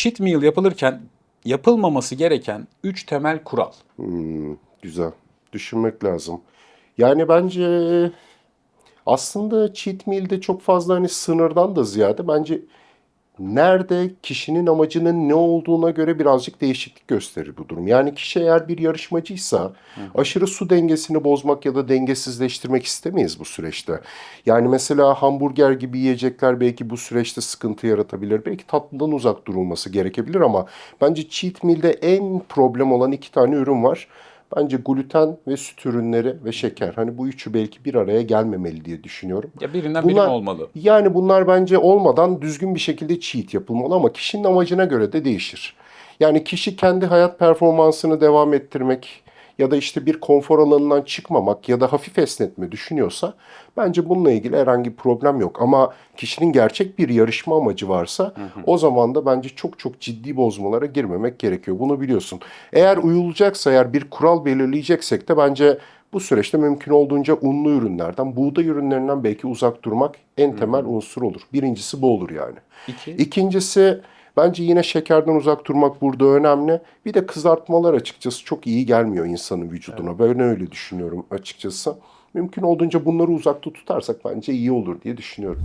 cheat meal yapılırken yapılmaması gereken 3 temel kural. Hmm, güzel. Düşünmek lazım. Yani bence aslında cheat meal'de çok fazla hani sınırdan da ziyade bence nerede kişinin amacının ne olduğuna göre birazcık değişiklik gösterir bu durum. Yani kişi eğer bir yarışmacıysa aşırı su dengesini bozmak ya da dengesizleştirmek istemeyiz bu süreçte. Yani mesela hamburger gibi yiyecekler belki bu süreçte sıkıntı yaratabilir. Belki tatlıdan uzak durulması gerekebilir ama bence cheat meal'de en problem olan iki tane ürün var. Bence gluten ve süt ürünleri ve şeker. Hani bu üçü belki bir araya gelmemeli diye düşünüyorum. Ya birinden biri mi olmalı? Yani bunlar bence olmadan düzgün bir şekilde cheat yapılmalı ama kişinin amacına göre de değişir. Yani kişi kendi hayat performansını devam ettirmek ya da işte bir konfor alanından çıkmamak ya da hafif esnetme düşünüyorsa bence bununla ilgili herhangi bir problem yok. Ama kişinin gerçek bir yarışma amacı varsa o zaman da bence çok çok ciddi bozmalara girmemek gerekiyor. Bunu biliyorsun. Eğer uyulacaksa eğer bir kural belirleyeceksek de bence bu süreçte mümkün olduğunca unlu ürünlerden, buğday ürünlerinden belki uzak durmak en temel unsur olur. Birincisi bu olur yani. İki. İkincisi bence yine şekerden uzak durmak burada önemli. Bir de kızartmalar açıkçası çok iyi gelmiyor insanın vücuduna. Ben öyle düşünüyorum açıkçası. Mümkün olduğunca bunları uzakta tutarsak bence iyi olur diye düşünüyorum.